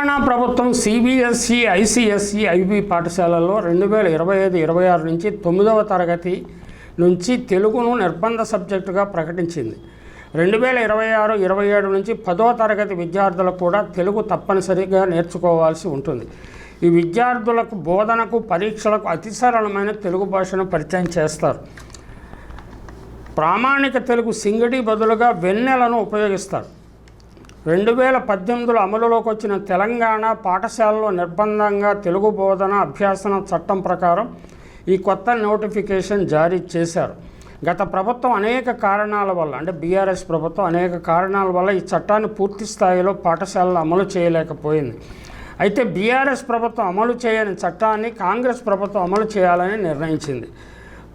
తెలంగాణ ప్రభుత్వం CBSE ICSE IB పాఠశాలల్లో రెండు వేల ఇరవై ఐదు ఇరవై ఆరు నుంచి తొమ్మిదవ తరగతి నుంచి తెలుగును నిర్బంధ సబ్జెక్టుగా ప్రకటించింది. రెండు వేల ఇరవై ఆరు ఇరవై ఏడు నుంచి పదవ తరగతి విద్యార్థులకు కూడా తెలుగు తప్పనిసరిగా నేర్చుకోవాల్సి ఉంటుంది. ఈ విద్యార్థులకు బోధనకు పరీక్షలకు అతి సరళమైన తెలుగు భాషను పరిచయం చేస్తారు. ప్రామాణిక తెలుగు సింగడి బదులుగా వెన్నెలను ఉపయోగిస్తారు. రెండు వేల పద్దెనిమిదిలో అమలులోకి వచ్చిన తెలంగాణ పాఠశాలలో నిర్బంధంగా తెలుగు బోధన అభ్యాసన చట్టం ప్రకారం ఈ కొత్త నోటిఫికేషన్ జారీ చేశారు. గత ప్రభుత్వం అనేక కారణాల వల్ల అంటే బీఆర్ఎస్ ప్రభుత్వం అనేక కారణాల వల్ల ఈ చట్టాన్ని పూర్తి స్థాయిలో పాఠశాలలో అమలు చేయలేకపోయింది. అయితే బీఆర్ఎస్ ప్రభుత్వం అమలు చేయని చట్టాన్ని కాంగ్రెస్ ప్రభుత్వం అమలు చేయాలని నిర్ణయించింది.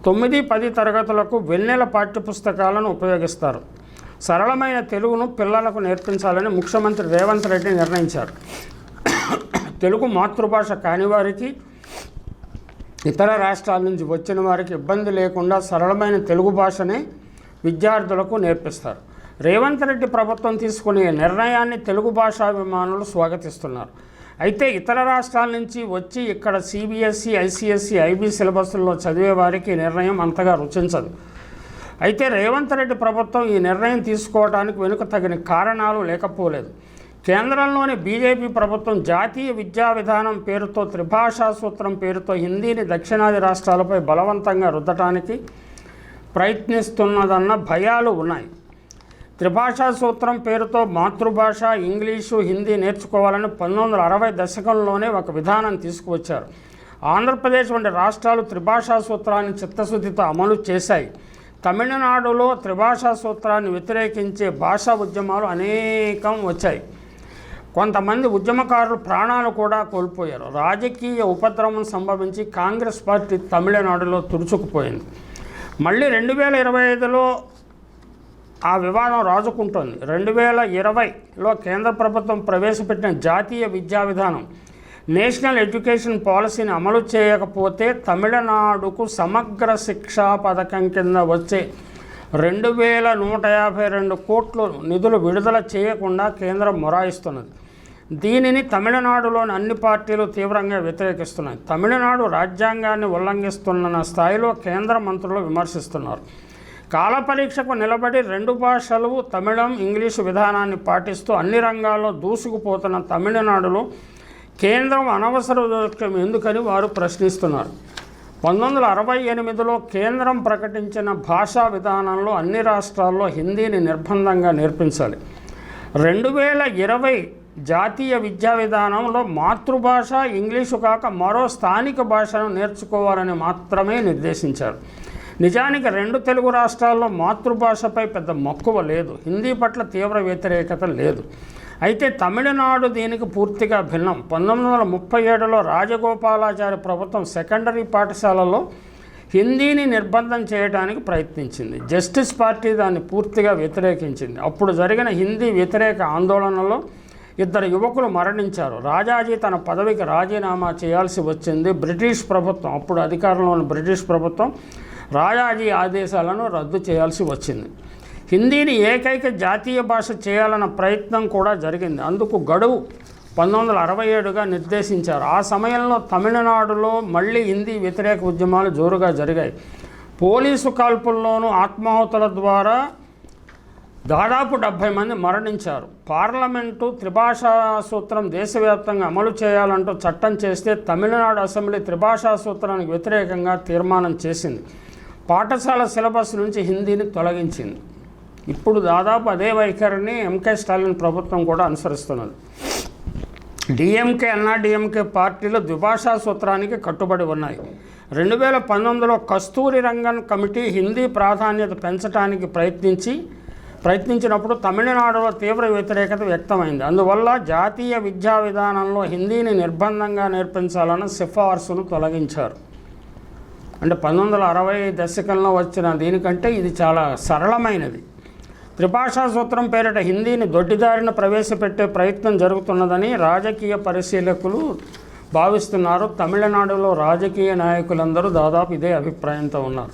తొమ్మిది పది తరగతులకు వెన్నెల పాఠ్యపుస్తకాలను ఉపయోగిస్తారు. సరళమైన తెలుగును పిల్లలకు నేర్పించాలని ముఖ్యమంత్రి రేవంత్ రెడ్డి నిర్ణయించారు. తెలుగు మాతృభాష కాని వారికి ఇతర రాష్ట్రాల నుంచి వచ్చిన వారికి ఇబ్బంది లేకుండా సరళమైన తెలుగు భాషనే విద్యార్థులకు నేర్పిస్తారు. రేవంత్ రెడ్డి ప్రభుత్వం తీసుకునే నిర్ణయాన్ని తెలుగు భాషాభిమానులు స్వాగతిస్తున్నారు. అయితే ఇతర రాష్ట్రాల నుంచి వచ్చి ఇక్కడ సిబిఎస్ఈ ఐసిఎస్ఈ ఐబీ సిలబస్లో చదివే వారికి నిర్ణయం అంతగా రుచించదు. అయితే రేవంత్ రెడ్డి ప్రభుత్వం ఈ నిర్ణయం తీసుకోవడానికి వెనుక తగిన కారణాలు లేకపోలేదు. కేంద్రంలోని బీజేపీ ప్రభుత్వం జాతీయ విద్యా విధానం పేరుతో త్రిభాషా సూత్రం పేరుతో హిందీని దక్షిణాది రాష్ట్రాలపై బలవంతంగా రుద్దటానికి ప్రయత్నిస్తున్నదన్న భయాలు ఉన్నాయి. త్రిభాషా సూత్రం పేరుతో మాతృభాష ఇంగ్లీషు హిందీ నేర్చుకోవాలని పంతొమ్మిది వందల అరవై దశకంలోనే ఒక విధానం తీసుకువచ్చారు. ఆంధ్రప్రదేశ్ వంటి రాష్ట్రాలు త్రిభాషా సూత్రాన్ని చిత్తశుద్ధితో అమలు చేశాయి. తమిళనాడులో త్రిభాషా సూత్రాన్ని వ్యతిరేకించే భాషా ఉద్యమాలు అనేకం వచ్చాయి. కొంతమంది ఉద్యమకారులు ప్రాణాలు కూడా కోల్పోయారు. రాజకీయ ఉపద్రవం సంభవించి కాంగ్రెస్ పార్టీ తమిళనాడులో తుడుచుకుపోయింది. మళ్ళీ రెండు వేల ఇరవై ఐదులో ఆ వివాదం రాజుకుంటోంది. రెండు వేల ఇరవైలో కేంద్ర ప్రభుత్వం ప్రవేశపెట్టిన జాతీయ విద్యా విధానం నేషనల్ ఎడ్యుకేషన్ పాలసీని అమలు చేయకపోతే తమిళనాడుకు సమగ్ర శిక్షా పథకం కింద వచ్చే రెండు వేల నూట యాభై రెండు కోట్లు నిధులు విడుదల చేయకుండా కేంద్రం మొరాయిస్తున్నది. దీనిని తమిళనాడులోని అన్ని పార్టీలు తీవ్రంగా వ్యతిరేకిస్తున్నాయి. తమిళనాడు రాజ్యాంగాన్ని ఉల్లంఘిస్తున్న స్థాయిలో కేంద్ర మంత్రులు విమర్శిస్తున్నారు. కాలపరీక్షకు నిలబడి రెండు భాషలు తమిళం ఇంగ్లీషు విధానాన్ని పాటిస్తూ అన్ని రంగాల్లో దూసుకుపోతున్న తమిళనాడులో కేంద్రం అనవసర జోక్యం ఎందుకని వారు ప్రశ్నిస్తున్నారు. పంతొమ్మిది వందల అరవై ఎనిమిదిలో కేంద్రం ప్రకటించిన భాషా విధానంలో అన్ని రాష్ట్రాల్లో హిందీని నిర్బంధంగా నేర్పించాలి. రెండు వేల ఇరవై జాతీయ విద్యా విధానంలో మాతృభాష ఇంగ్లీషు కాక మరో స్థానిక భాషను నేర్చుకోవాలని మాత్రమే నిర్దేశించారు. నిజానికి రెండు తెలుగు రాష్ట్రాల్లో మాతృభాషపై పెద్ద మక్కువ లేదు. హిందీ పట్ల తీవ్ర వ్యతిరేకత లేదు. అయితే తమిళనాడు దీనికి పూర్తిగా భిన్నం. పంతొమ్మిది వందల ముప్పై ఏడులో రాజగోపాలాచారి ప్రభుత్వం సెకండరీ పాఠశాలలో హిందీని నిర్బంధం చేయడానికి ప్రయత్నించింది. జస్టిస్ పార్టీ దాన్ని పూర్తిగా వ్యతిరేకించింది. అప్పుడు జరిగిన హిందీ వ్యతిరేక ఆందోళనలో ఇద్దరు యువకులు మరణించారు. రాజాజీ తన పదవికి రాజీనామా చేయాల్సి వచ్చింది. బ్రిటిష్ ప్రభుత్వం అప్పుడు అధికారంలో ఉన్న బ్రిటిష్ ప్రభుత్వం రాజాజీ ఆదేశాలను రద్దు చేయాల్సి వచ్చింది. హిందీని ఏకైక జాతీయ భాష చేయాలన్న ప్రయత్నం కూడా జరిగింది. అందుకు గడువు పంతొమ్మిది వందల అరవై ఏడుగా నిర్దేశించారు. ఆ సమయంలో తమిళనాడులో మళ్ళీ హిందీ వ్యతిరేక ఉద్యమాలు జోరుగా జరిగాయి. పోలీసు కాల్పుల్లోనూ ఆత్మాహుతుల ద్వారా దాదాపు డెబ్భై మంది మరణించారు. పార్లమెంటు త్రిభాషా సూత్రం దేశవ్యాప్తంగా అమలు చేయాలంటూ చట్టం చేస్తే తమిళనాడు అసెంబ్లీ త్రిభాషా సూత్రానికి వ్యతిరేకంగా తీర్మానం చేసింది. పాఠశాల సిలబస్ నుంచి హిందీని తొలగించింది. ఇప్పుడు దాదాపు అదే వైఖరిని ఎంకే స్టాలిన్ ప్రభుత్వం కూడా అనుసరిస్తున్నది. డిఎంకే అన్నాడీఎంకే పార్టీలు ద్విభాషా సూత్రానికి కట్టుబడి ఉన్నాయి. రెండు వేల పంతొమ్మిదిలో కస్తూరి రంగన్ కమిటీ హిందీ ప్రాధాన్యత పెంచడానికి ప్రయత్నించి ప్రయత్నించినప్పుడు తమిళనాడులో తీవ్ర వ్యతిరేకత వ్యక్తమైంది. అందువల్ల జాతీయ విద్యా విధానంలో హిందీని నిర్బంధంగా నేర్పించాలన్న సిఫార్సును తొలగించారు. అంటే పంతొమ్మిది వందల అరవై దశకంలో వచ్చిన దీనికంటే ఇది చాలా సరళమైనది. త్రిభాషా సూత్రం పేరిట హిందీని దొడ్డిదారిన ప్రవేశపెట్టే ప్రయత్నం జరుగుతున్నదని రాజకీయ పరిశీలకులు భావిస్తున్నారు. తమిళనాడులో రాజకీయ నాయకులందరూ దాదాపు ఇదే అభిప్రాయంతో ఉన్నారు.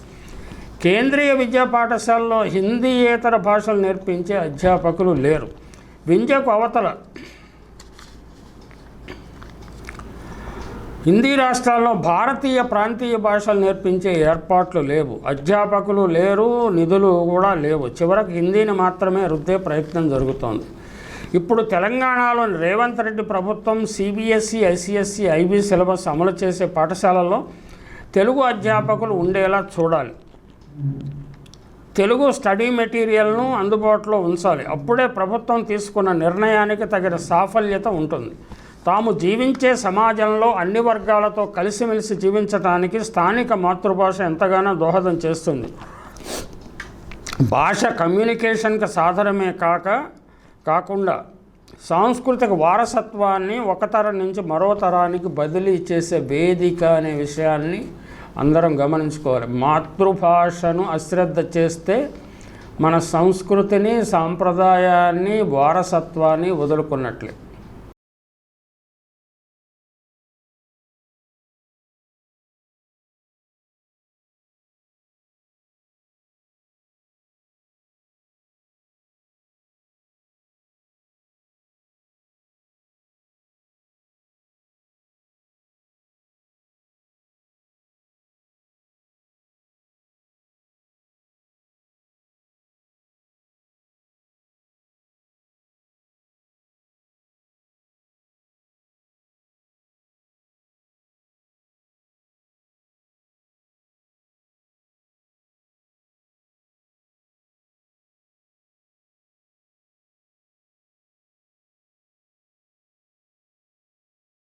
కేంద్రీయ విద్యా పాఠశాలలో హిందీయేతర భాషలు నేర్పించే అధ్యాపకులు లేరు. విద్యకు అవతల హిందీ రాష్ట్రాల్లో భారతీయ ప్రాంతీయ భాషలు నేర్పించే ఏర్పాట్లు లేవు. అధ్యాపకులు లేరు నిధులు కూడా లేవు. చివరకు హిందీని మాత్రమే రుద్దే ప్రయత్నం జరుగుతోంది. ఇప్పుడు తెలంగాణలోని రేవంత్ రెడ్డి ప్రభుత్వం సిబిఎస్ఈ ఐసిఎస్సి ఐబీ సిలబస్ అమలు చేసే పాఠశాలల్లో తెలుగు అధ్యాపకులు ఉండేలా చూడాలి. తెలుగు స్టడీ మెటీరియల్ను అందుబాటులో ఉంచాలి. అప్పుడే ప్రభుత్వం తీసుకున్న నిర్ణయానికి తగిన సాఫల్యత ఉంటుంది. తాము జీవించే సమాజంలో అన్ని వర్గాలతో కలిసిమెలిసి జీవించడానికి స్థానిక మాతృభాష ఎంతగానో దోహదం చేస్తుంది. భాష కమ్యూనికేషన్కి సాధనమే కాక కాకుండా సాంస్కృతిక వారసత్వాన్ని ఒక తరం నుంచి మరో తరానికి బదిలీ చేసే వేదిక అనే విషయాన్ని అందరం గమనించుకోవాలి. మాతృభాషను అశ్రద్ధ చేస్తే మన సంస్కృతిని సాంప్రదాయాన్ని వారసత్వాన్ని వదులుకున్నట్లే.